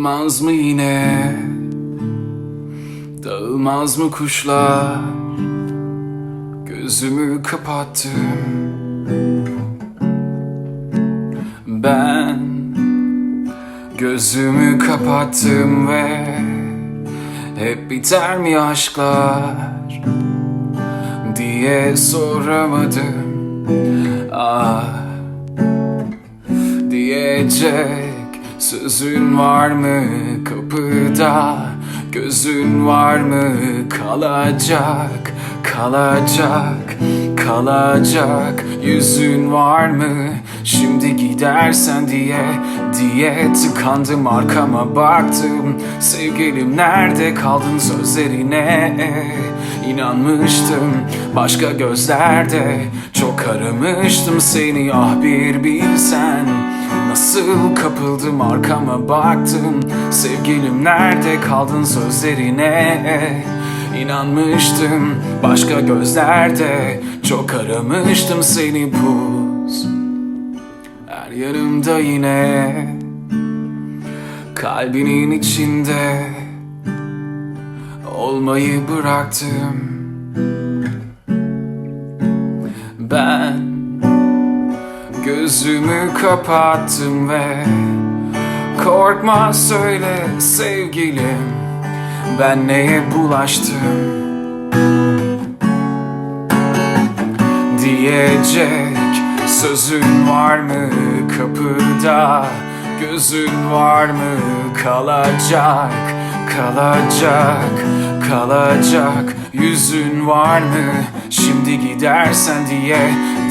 Dağılmaz mı yine? Dağılmaz mı kuşlar? Gözümü kapattım. Ben Gözümü kapattım ve Hep biter mi aşklar Diye soramadım. Ah Diyecek sözün var mı kapıda? Gözün var mı kalacak? Kalacak kalacak. Yüzün var mı? Şimdi gidersen diye Diye tıkandım arkama baktım. Sevgilim nerede kaldın sözlerine? İnanmıştım başka gözlerde. Çok aramıştım seni ah bir bilsen Nasıl kapıldım arkama baktım. Sevgilim nerede kaldın sözlerine? İnanmıştım başka gözlerde. Çok aramıştım seni buz Her yanımda yine. Kalbinin içinde Olmayı bıraktım Gözümü kapattım ve Korkma söyle sevgilim Ben neye bulaştım? Diyecek sözün var mı kapıda? Gözün var mı? Kalacak kalacak kalacak. Yüzün var mı şimdi gidersen diye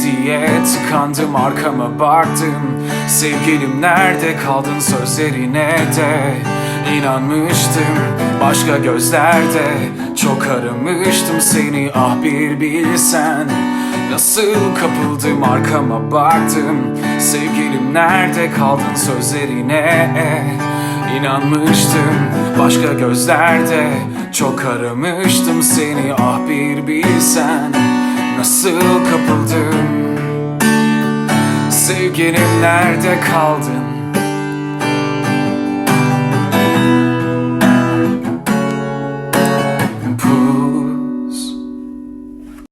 diye tıkandım arkama baktım. Sevgilim nerede kaldın sözlerine de inanmıştım. Başka gözlerde Çok aramıştım seni ah bir bilsen. Nasıl kapıldım arkama baktım. Sevgilim nerede kaldın sözlerine İnanmıştım başka gözlerde. Çok aramıştım seni ah bir bilsen Nasıl kapıldım. Sevgilim nerede kaldın